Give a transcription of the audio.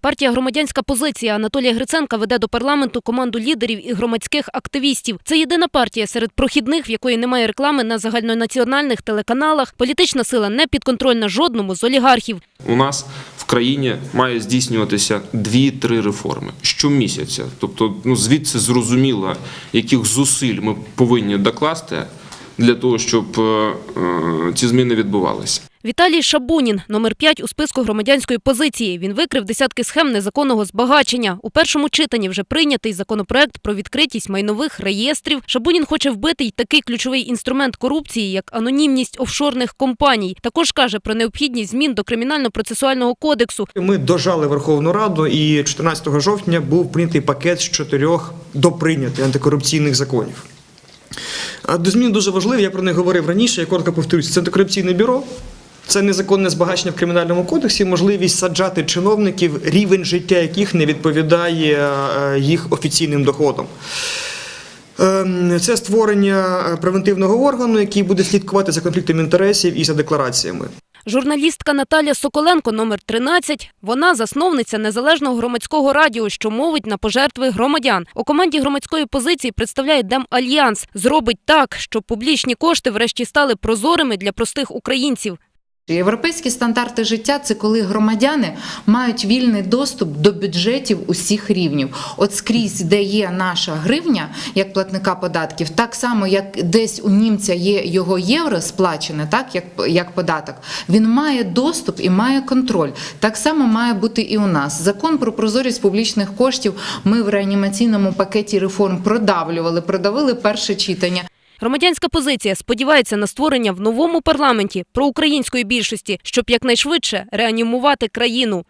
Партія громадянська позиція Анатолія Гриценка веде до парламенту команду лідерів і громадських активістів. Це єдина партія серед прохідних, в якої немає реклами на загальнонаціональних телеканалах. Політична сила не підконтрольна жодному з олігархів. У нас в країні має здійснюватися дві-три реформи щомісяця. Тобто, ну звідси зрозуміло, яких зусиль ми повинні докласти для того, щоб е, е, ці зміни відбувалися. Віталій Шабунін, номер 5 у списку громадянської позиції. Він викрив десятки схем незаконного збагачення. У першому читанні вже прийнятий законопроект про відкритість майнових реєстрів. Шабунін хоче вбити й такий ключовий інструмент корупції, як анонімність офшорних компаній. Також каже про необхідність змін до кримінально-процесуального кодексу. Ми дожали Верховну Раду, і 14 жовтня був прийнятий пакет з чотирьох доприйнятих антикорупційних законів. До змін дуже важливі, я про них говорив раніше, я коротко повторюсь. Це антикорупційне бюро. Це незаконне збагачення в кримінальному кодексі, можливість саджати чиновників, рівень життя яких не відповідає е, їх офіційним доходам. Ем, Це створення превентивного органу, який буде слідкувати за конфліктом інтересів і за деклараціями. Журналістка Наталя Соколенко, номер 13. Вона засновниця незалежного громадського радіо, що мовить на пожертви громадян. У команді громадської позиції представляє Демальянс. Зробить так, щоб публічні кошти врешті стали прозорими для простих українців. Європейські стандарти життя це коли громадяни мають вільний доступ до бюджетів усіх рівнів. От скрізь, де є наша гривня як платника податків, так само як десь у німця є його євро сплачене, так як, як податок, він має доступ і має контроль. Так само має бути і у нас. Закон про прозорість публічних коштів ми в реанімаційному пакеті реформ продавлювали, продавили перше читання. Громадянська позиція сподівається на створення в новому парламенті проукраїнської більшості, щоб якнайшвидше реанімувати країну.